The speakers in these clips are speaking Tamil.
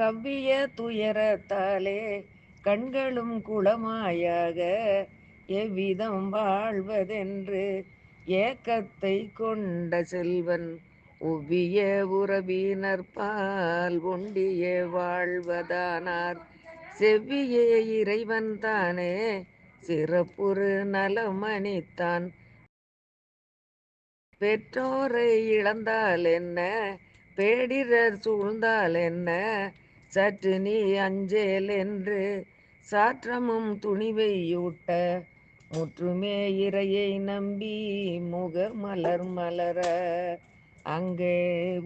கவ்விய துயரத்தாலே கண்களும் குளமாயாக எவ்விதம் வாழ்வதென்று ஏக்கத்தை கொண்ட செல்வன் ஒவ்விய உறவினர்பால் ஒண்டிய வாழ்வதானார். செவ்வியே இறைவன் தானே சிறப்புறு நலமணித்தான். பெற்றோரை இழந்தால் என்ன பேடிரர் சூழ்ந்தால் என்ன சற்று நீ அஞ்சேல் என்று சாற்றமும் துணிவையூட்ட முற்றுமே இறையை நம்பி முக மலர் மலர. அங்கே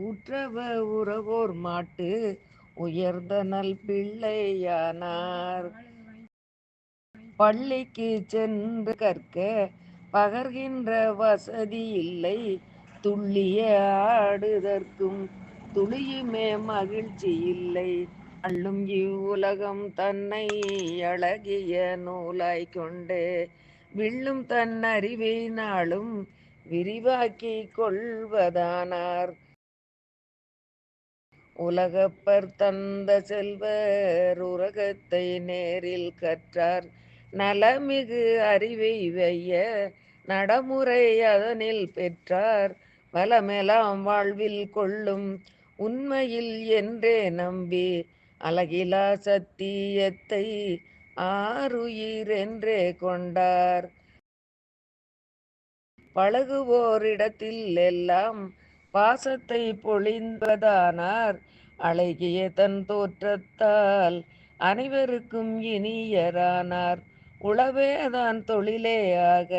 உற்றவ உறவோர் மாட்டு உயர்ந்த நல் பிள்ளையானார். பள்ளிக்கு சென்று கற்க பகர்கின்ற வசதி இல்லை. துள்ளிய ஆடுதற்கும் துளியுமே மகிழ்ச்சி இல்லை. அள்ளும் இவ்வுலகம் தன்னை அழகிய நூலாய் கொண்டு. வில்லும் தன் அறிவை நாளும் விரிவாக்கி கொள்வதானார். உலகப்பர் தந்த செல்வர் உலகத்தை நேரில் கற்றார். நலமிகு அறிவை வைய நடைமுறை அதனில் பெற்றார். வளமெலாம் வாழ்வில் கொள்ளும் உண்மையில் என்றே நம்பி அழகிலா சத்தியத்தை ஆறுயிர் என்றே கொண்டார். பழகுவோரிடத்தில் எல்லாம் பாசத்தை பொழிந்ததானார். அழகிய தன் தோற்றத்தால் அனைவருக்கும் இனியரானார். உளவேதான் தொழிலேயாக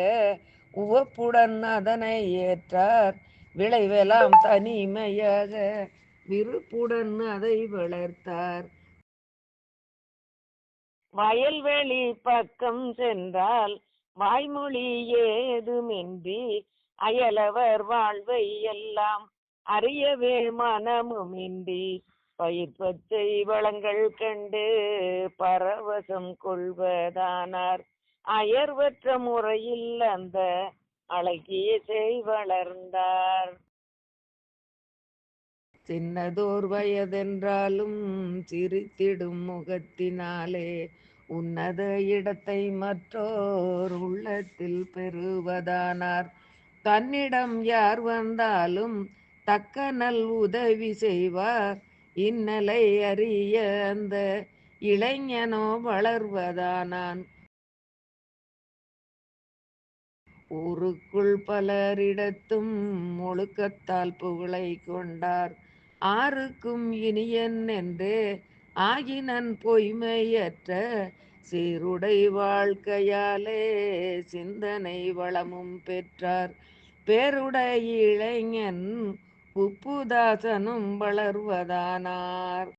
உவப்புடன் அதனை ஏற்றார். விளைவெல்லாம் தனிமையாக விருப்புடன் அதை வளர்த்தார். வயல்வெளி பக்கம் சென்றால் வாய்மொழி ஏதுமின்றி அயலவர் வாழ்வை எல்லாம் அறியவே மனமுமின்றி பயிர் பச்சை வளங்கள் கண்டு பரவசம் கொள்வதானார். அயர்வற்ற முறையில் அந்த அழகிய செய் வளர்ந்தார். சின்னதோர் வயதென்றாலும் சிரித்திடும் முகத்தினாலே உன்னத இடத்தை மற்றோர் உள்ளத்தில் பெறுவதானார். தன்னிடம் யார் வந்தாலும் தக்க நல் உதவி செய்வார். இந்நிலை அறிய அந்த இளைஞனோ வளர்வதானான். ஊருக்குள் பலரிடத்தும் ஒழுக்கத்தால் புகழை கொண்டார். ஆருக்கும் இனியன் என்றே ஆகினன் பொய்மையற்ற சீருடை வாழ்க்கையாலே சிந்தனை வளமும் பெற்றார். பேருடைய இளைஞன் உப்புதாசனும் வளர்வதானார்.